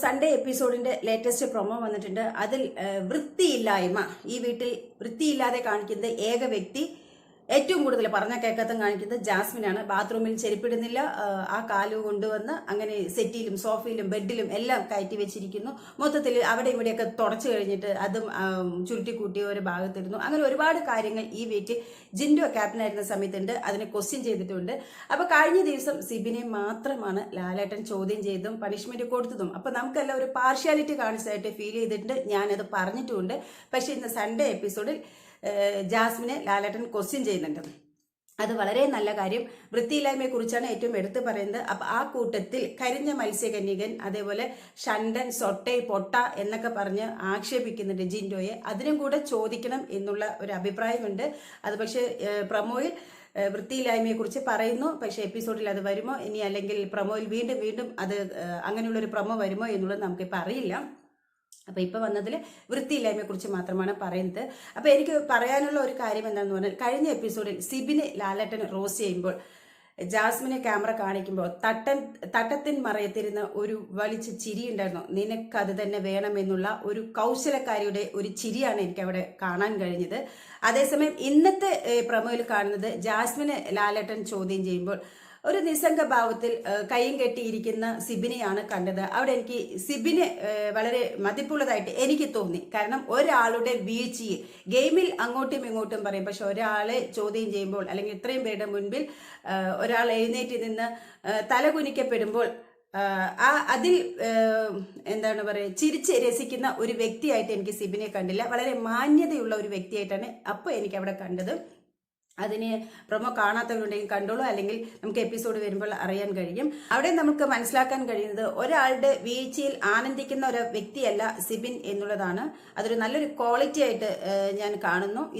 Sunday എപ്പിസോഡിന്റെ latest promo വന്നിട്ടുണ്ട്. അതിൽ വൃത്തിയില്ലായ്മ. ഈ വീട്ടിൽ വൃത്തിയില്ലാതെ കാണിക്കുന്നത് ഏക വ്യക്തി ഏറ്റവും കൂടുതൽ പറഞ്ഞ കേക്കത്തം കാണിക്കുന്നത് ജാസ്മിനാണ്. ബാത്റൂമിൽ ചെരുപ്പിടുന്നില്ല. ആ, കാൽ കൊണ്ടുവന്ന് അങ്ങനെ സെറ്റിയിലും സോഫയിലും ബെഡിലും എല്ലാം കയറ്റി വെച്ചിരിക്കുന്നു. മൊത്തത്തിൽ അവിടെ ഇവിടെയൊക്കെ തുടച്ചു കഴിഞ്ഞിട്ട് അതും ചുരുട്ടിക്കൂട്ടിയ ചുരുട്ടിക്കൂട്ടി ഒരു ഭാഗത്തിരുന്നു അങ്ങനെ ഒരുപാട് കാര്യങ്ങൾ ഈ വീട്ടിൽ ജിൻഡോ ക്യാപ്റ്റനായിരുന്ന സമയത്തുണ്ട്. അതിനെ ക്വസ്റ്റ്യൻ ചെയ്തിട്ടുണ്ട്. അപ്പോൾ കഴിഞ്ഞ ദിവസം സിബിനെ മാത്രമാണ് ലാലേട്ടൻ ചോദ്യം ചെയ്തും പണിഷ്മെന്റ് കൊടുത്തതും. അപ്പോൾ നമുക്കെല്ലാം ഒരു പാർഷ്യാലിറ്റി കാണിച്ചതായിട്ട് ഫീൽ ചെയ്തിട്ടുണ്ട്. ഞാനത് പറഞ്ഞിട്ടുമുണ്ട്. പക്ഷേ ഇന്ന് സൺഡേ എപ്പിസോഡിൽ ജാസ്മിനെ ലാലേട്ടൻ ക്വസ്റ്റ്യൻ ചെയ്യുന്നുണ്ട്. അത് വളരെ നല്ല കാര്യം. വൃത്തിയില്ലായ്മയെ കുറിച്ചാണ് ഏറ്റവും എടുത്തു പറയുന്നത്. അപ്പൊ ആ കൂട്ടത്തിൽ കരിഞ്ഞ മത്സ്യകന്യകൻ അതേപോലെ ഷണ്ടൻ സൊട്ടെ പൊട്ട എന്നൊക്കെ പറഞ്ഞ് ആക്ഷേപിക്കുന്നുണ്ട് ജിൻഡോയെ. അതിനും കൂടെ ചോദിക്കണം എന്നുള്ള ഒരു അഭിപ്രായമുണ്ട്. അത് പക്ഷേ പ്രമോയിൽ വൃത്തിയില്ലായ്മയെക്കുറിച്ച് വൃത്തിയില്ലായ്മയെ കുറിച്ച് പറയുന്നു. പക്ഷേ എപ്പിസോഡിൽ അത് വരുമോ? ഇനി അല്ലെങ്കിൽ പ്രമോയിൽ വീണ്ടും വീണ്ടും അത് അങ്ങനെയുള്ളൊരു പ്രമോ വരുമോ എന്നുള്ളത് നമുക്കിപ്പോൾ അറിയില്ല. അപ്പൊ ഇപ്പൊ വന്നതിൽ വൃത്തിയില്ലായ്മയെ കുറിച്ച് മാത്രമാണ് പറയുന്നത്. അപ്പോൾ എനിക്ക് പറയാനുള്ള ഒരു കാര്യം എന്താണെന്ന് പറഞ്ഞാൽ കഴിഞ്ഞ എപ്പിസോഡിൽ സിബിന് ലാലേട്ടൻ റോസ് ചെയ്യുമ്പോൾ ജാസ്മിനെ ക്യാമറ കാണിക്കുമ്പോൾ തട്ടൻ തട്ടത്തിൻ മറയത്തിരുന്ന ഒരു വലിച്ച ഉണ്ടായിരുന്നു. നിനക്കത് തന്നെ വേണമെന്നുള്ള ഒരു കൗശലക്കാരിയുടെ ഒരു ചിരിയാണ് എനിക്ക് അവിടെ കാണാൻ കഴിഞ്ഞത്. അതേസമയം ഇന്നത്തെ പ്രമോയിൽ കാണുന്നത് ജാസ്മിനെ ലാലേട്ടൻ ചോദ്യം ചെയ്യുമ്പോൾ ഒരു നിസ്സംഗ ഭാവത്തിൽ കൈയും കെട്ടിയിരിക്കുന്ന സിബിനെയാണ് കണ്ടത്. അവിടെ എനിക്ക് സിബിന് വളരെ മതിപ്പുള്ളതായിട്ട് എനിക്ക് തോന്നി. കാരണം ഒരാളുടെ വീഴ്ചയിൽ ഗെയിമിൽ അങ്ങോട്ടും ഇങ്ങോട്ടും പറയും. പക്ഷെ ഒരാളെ ചോദ്യം ചെയ്യുമ്പോൾ അല്ലെങ്കിൽ ഇത്രയും പേരുടെ മുൻപിൽ ഒരാൾ എഴുന്നേറ്റ് നിന്ന് തലകുനിക്കപ്പെടുമ്പോൾ തല കുനിക്കപ്പെടുമ്പോൾ ആ അതിൽ എന്താണ് പറയുക ചിരിച്ച് രസിക്കുന്ന ഒരു വ്യക്തിയായിട്ട് എനിക്ക് സിബിനെ കണ്ടില്ല. വളരെ മാന്യതയുള്ള ഒരു വ്യക്തിയായിട്ടാണ് അപ്പോൾ എനിക്ക് അവിടെ കണ്ടത്. അതിന് പ്രൊമോ കാണാത്തവരുണ്ടെങ്കിൽ കണ്ടോളൂ. അല്ലെങ്കിൽ നമുക്ക് എപ്പിസോഡ് വരുമ്പോൾ അറിയാൻ കഴിയും. അവിടെ നമുക്ക് മനസ്സിലാക്കാൻ കഴിയുന്നത് ഒരാളുടെ വീഴ്ചയിൽ ആനന്ദിക്കുന്ന ഒരു വ്യക്തിയല്ല സിബിൻ എന്നുള്ളതാണ്. അതൊരു നല്ലൊരു ക്വാളിറ്റി ആയിട്ട് ഞാൻ കാണുന്നു.